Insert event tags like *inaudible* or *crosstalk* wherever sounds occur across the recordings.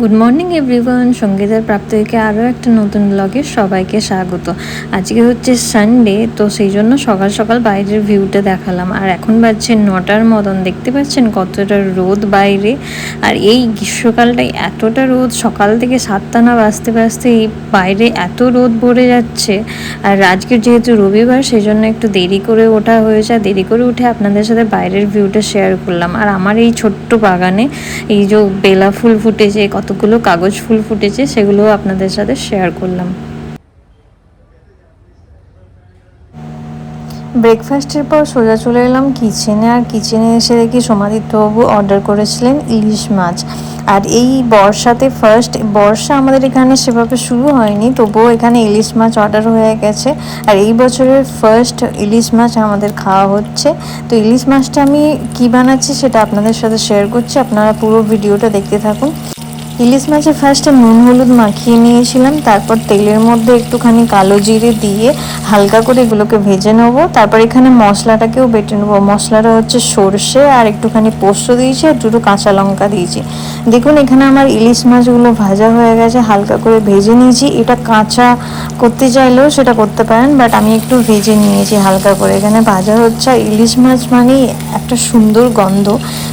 Good morning everyone সঙ্গীতের প্রাপ্তিকে আরও একটা নতুন ব্লগে সবাইকে স্বাগত। আজকে হচ্ছে সানডে তো সেই জন্য সকাল সকাল বাইরের ভিউটা দেখালাম। আর এখন বাজছে নটার মতন। দেখতে পাচ্ছেন কতটা রোদ বাইরে। আর এই গ্রীষ্মকালটাই এতটা রোদ, সকাল থেকে সাতটা না বাজতে বাজতে এই বাইরে এত রোদ পড়ে যাচ্ছে। আর আজকের যেহেতু রবিবার, সেই জন্য একটু দেরি করে ওঠা হয়েছে। দেরি করে উঠে আপনাদের সাথে বাইরের ভিউটা শেয়ার করলাম। আর আমার এই ছোট্ট বাগানে এই যে বেলা ফুল ফুটেছে কতগুলো কাগজ ফুল ফুটেছে সেগুলো আপনাদের সাথে শেয়ার করলাম। ব্রেকফাস্টের পর সোজা চলে এলাম কিচেনে আর কিচেনে এসে দেখি সমাদিত্যবাবু অর্ডার করেছিলেন ইলিশ মাছ। আর এই বর্ষাতে ফার্স্ট বর্ষা আমাদের এখানে সেভাবে শুরু হয়নি, তবুও এখানে ইলিশ মাছ অর্ডার হয়ে গেছে। আর এই বছরের ফার্স্ট ইলিশ মাছ আমাদের খাওয়া হচ্ছে। তো ইলিশ মাছটা আমি কী বানাচ্ছি সেটা আপনাদের সাথে শেয়ার করছি। আপনারা পুরো ভিডিওটা দেখতে থাকুন। ইলিশ মাছে ফার্স্টে নুন, হলুদ মাখিয়ে নিয়েছিলাম, তারপর তেলের মধ্যে একটুখানি কালো জিরে দিয়ে হালকা করে এগুলোকে ভেজে নেব। তারপর এখানে মশলাটাকেও বেটে নেব। মশলাটা হচ্ছে সর্ষে আর একটুখানি পোস্ত দিয়েছি আর দুটো কাঁচা লঙ্কা দিয়েছি। দেখুন, এখানে আমার ইলিশ মাছগুলো ভাজা হয়ে গেছে, হালকা করে ভেজে নিয়েছি। এটা কাঁচা করতে চাইলেও সেটা করতে পারেন বাট আমি একটু ভেজে নিয়েছি হালকা করে। এখানে ভাজা হচ্ছে ইলিশ মাছ মানেই একটা সুন্দর গন্ধ।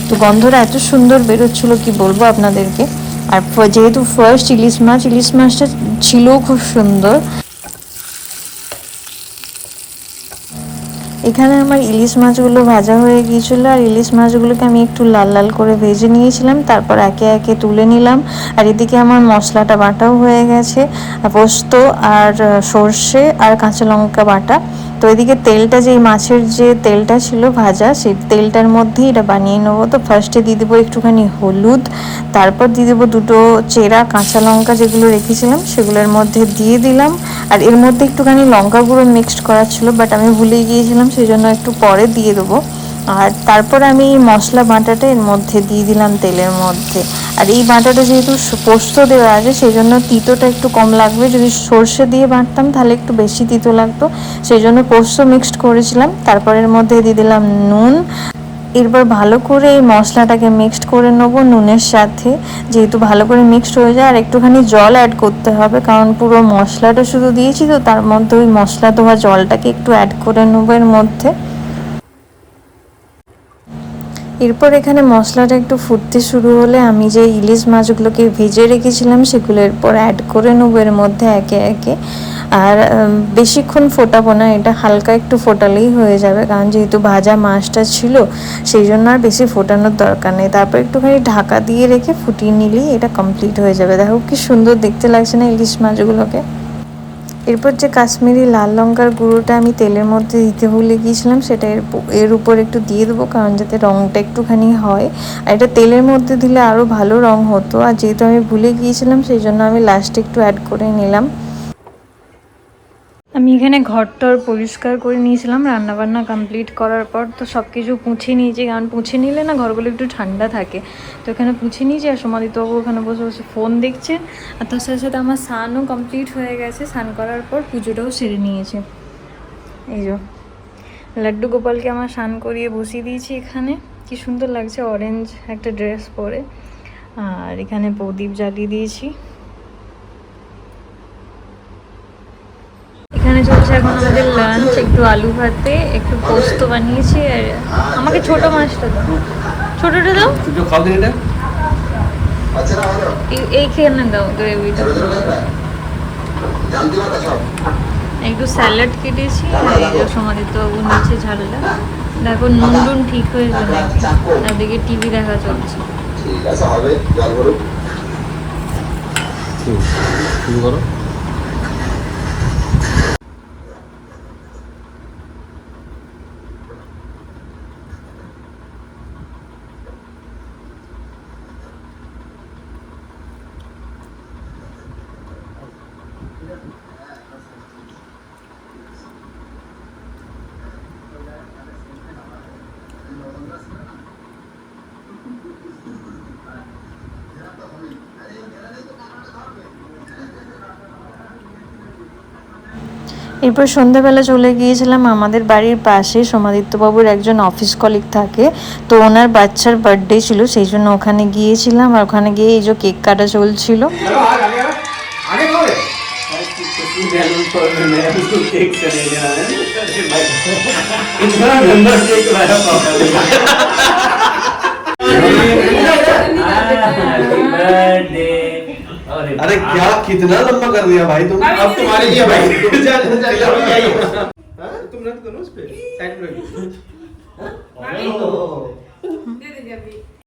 তো গন্ধটা এত সুন্দর বেরোচ্ছিলো, কি বলব আপনাদেরকে? আর যেহেতু ফার্স্ট ইলিশ মাছ ইলিশ মাছটা ছিল খুব সুন্দর। এখানে আমার ইলিশ মাছগুলো ভাজা হয়ে গিয়েছিল, আর ইলিশ মাছগুলোকে আমি একটু লাল লাল করে ভেজে নিয়েছিলাম, তারপর একে একে তুলে নিলাম। আর এদিকে আমার মশলাটা বাটাও হয়ে গেছে পোস্ত আর সর্ষে আর কাঁচা লঙ্কা বাটা। তো এদিকে তেলটা যেই মাছের যে তেলটা ছিল ভাজা, সেই তেলটার মধ্যেই এটা বানিয়ে নেব। তো ফার্স্টে দিয়ে দেবো একটুখানি হলুদ, তারপর দিয়ে দেবো দুটো চেরা, কাঁচা লঙ্কা যেগুলো রেখেছিলাম, সেগুলোর মধ্যে দিয়ে দিলাম। আর এর মধ্যে একটুখানি লঙ্কা গুঁড়ো মিক্সড করা ছিল বাট আমি ভুলে গিয়েছিলাম সেই জন্য একটু পরে দিয়ে দেবো। আর তারপর আমি মশলা বাটাটা এর মধ্যে দিয়ে দিলাম তেলের মধ্যে। আর এই বাটাটা যেহেতু পোস্ত দেওয়া আছে সেই জন্য তিতোটা একটু কম লাগবে। যদি সর্ষে দিয়ে বাটতাম, তাহলে একটু বেশি তিতো লাগতো। সেই জন্য পোস্ত মিক্সড করেছিলাম। তারপর এর মধ্যে দিয়ে দিলাম নুন এরপর ভালো করে এই মশলাটাকে মিক্সড করে নেব নুনের সাথে। যেহেতু ভালো করে মিক্সড হয়ে যায়, আর একটুখানি জল অ্যাড করতে হবে, কারণ পুরো মশলাটা শুধু দিয়েছি তো, তার মধ্যে ওই মশলা ধোয়া জলটাকে একটু অ্যাড করে নেব এর মধ্যে। এরপর এখানে মশলাটা একটু ফুটতে শুরু হলে আমি যে ইলিশ মাছগুলোকে ভেজে রেখেছিলাম সেগুলো এরপর অ্যাড করে নেব এর মধ্যে একে একে। আর বেশিক্ষণ ফোটাবো না, এটা হালকা একটু ফোটালেই হয়ে যাবে, কারণ যেহেতু ভাজা মাছটা ছিল, সেই জন্য আর বেশি ফোটানোর দরকার নেই। তারপর একটুখানি ঢাকা দিয়ে রেখে ফুটিয়ে নিলেই এটা কমপ্লিট হয়ে যাবে। দেখো কি সুন্দর দেখতে লাগছে না ইলিশ মাছগুলোকে। এরপর যে কাশ্মীরি লাল লঙ্কার গুঁড়োটা আমি তেলের মধ্যে দিতে ভুলে গিয়েছিলাম, সেটা এর উপর একটু দিয়ে দেবো, কারণ যাতে রঙটা একটুখানি হয়। আর এটা তেলের মধ্যে দিলে আরও ভালো রঙ হতো, আর যেহেতু আমি ভুলে গিয়েছিলাম, সেই জন্য আমি লাস্টে একটু অ্যাড করে নিলাম। আমি এখানে ঘরটর পরিষ্কার করে নিয়েছিলাম, রান্নাবান্না কমপ্লিট করার পর তো সব কিছু পুঁছে নিয়েছি, কারণ পুঁছে নিলে না ঘরগুলো একটু ঠান্ডা থাকে। তো এখানে পুঁছে নিয়েছি আর সমাদিতবাবু ওখানে বসে বসে ফোন দেখছে। আর তার সাথে সাথে আমার স্নানও কমপ্লিট হয়ে গেছে, স্নান করার পর পুজোটাও সেরে নিয়েছে। এই যে, লাড্ডু গোপালকে আমার স্নান করিয়ে বসিয়ে দিয়েছি এখানে। কি সুন্দর লাগছে অরেঞ্জ একটা ড্রেস পরে। আর এখানে প্রদীপ জ্বালিয়ে দিয়েছি। এখানে আমাদের লাঞ্চ একটু আলু ভাতে একটু পোস্ত বানিয়েছি আর আমাকে ছোট মাছটা দাও। ছোটটা দাও? তুই খাও দিন এটা এই- এইখানে দাও গ্রেভিটা। একটু স্যালাড কেটেছি আর এই যে সমাদিত বাবু নিচে ঝালটা। দেখো নুন টুন ঠিক হয়েছে নাকি আর দিকে টিভি দেখা চলছে। ঠিক আছে হবে। শুরু করো। এরপর সন্ধ্যাবেলা চলে গিয়েছিলাম আমাদের বাড়ির পাশে। সোমাদিত্যবাবুর একজন অফিস কলিগ থাকে। তো ওনার বাচ্চার বার্থডে ছিল, সেই জন্য ওখানে গিয়েছিলাম। আর ওখানে গিয়ে এই যে কেক কাটা চলছিল। अरे क्या कितना लंबा कर दिया भाई तुम अब तुम्हारे लिए भाई। *laughs* तुम रख दो ना उस पे साइड *laughs* में